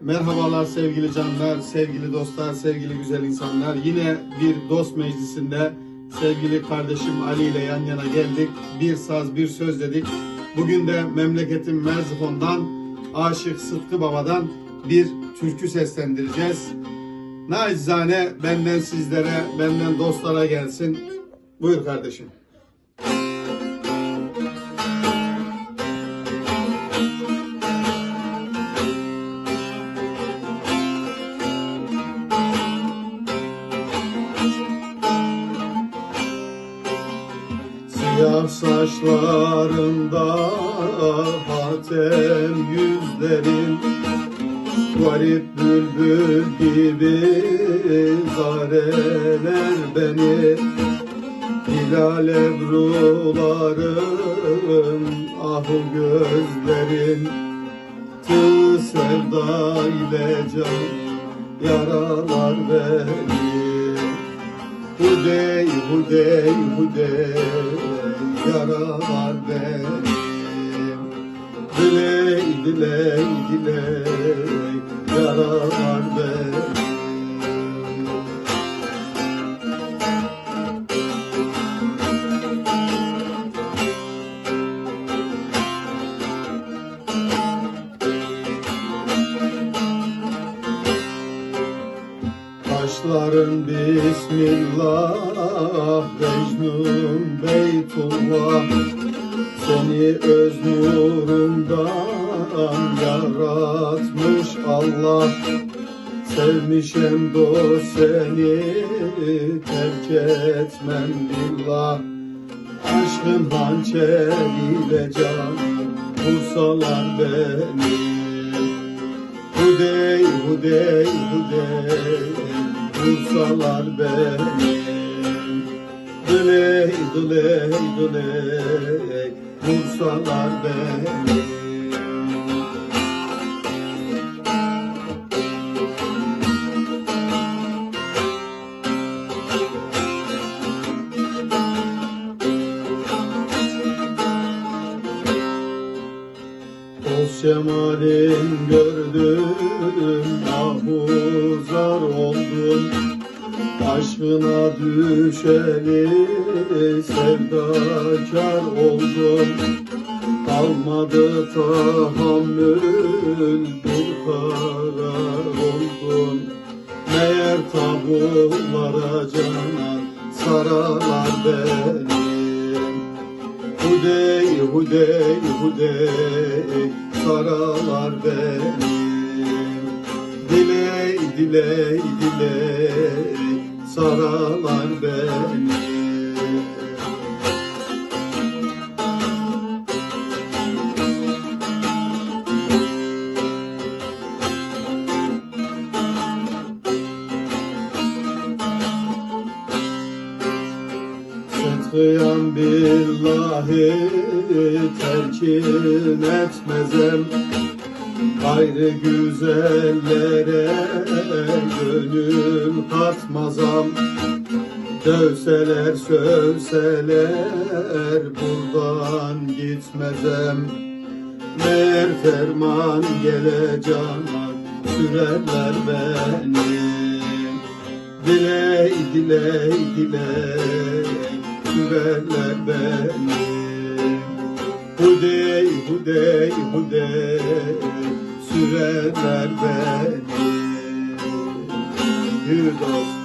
Merhabalar sevgili canlar, sevgili dostlar, sevgili güzel insanlar. Yine bir dost meclisinde sevgili kardeşim Ali ile yan yana geldik. Bir saz, bir söz dedik. Bugün de memleketin Merzifon'dan Aşık Sıtkı Baba'dan bir türkü seslendireceğiz. Nacizane benden sizlere, benden dostlara gelsin. Buyur kardeşim. Siyah saçlarında hatem yüzlerin Garip bülbül gibi zareler beni Hilal ebruların ahu gözlerin Tığ sevda ile can yaralar beni. Hudey, hudey, hudey yaralar benim. Diley, diley, diley yaralar Başların Bismillah Mecnun Beytullah. Seni öz nurundan yaratmış Allah. Sevmişem dost seni terk etmem billah. Aşkın hançeriyle can vursalar beni Hudey, hudey, hudey Vursalar beni Dıley, dıley, dıley Vursalar beni Dost cemalin gördüm ahuzar oldum. Aşkına düşeli sevdakar oldum. Kalmadı tahammül bir karar oldum. Meğer tabulara canan saralar benim. Hudey, hudey, hudey Saralar benim. Diley, diley, diley Saralar benim Sıtkıyan billahi terkin etmezem. Gayrı güzellere gönül katmazam. Dövseler sövseler buradan gitmezem. Meğer ferman geleceğine sürerler beni. Diley, diley, diley Sürerler beni. Hudey, hudey, hudey Sürerler beni. Yürü dost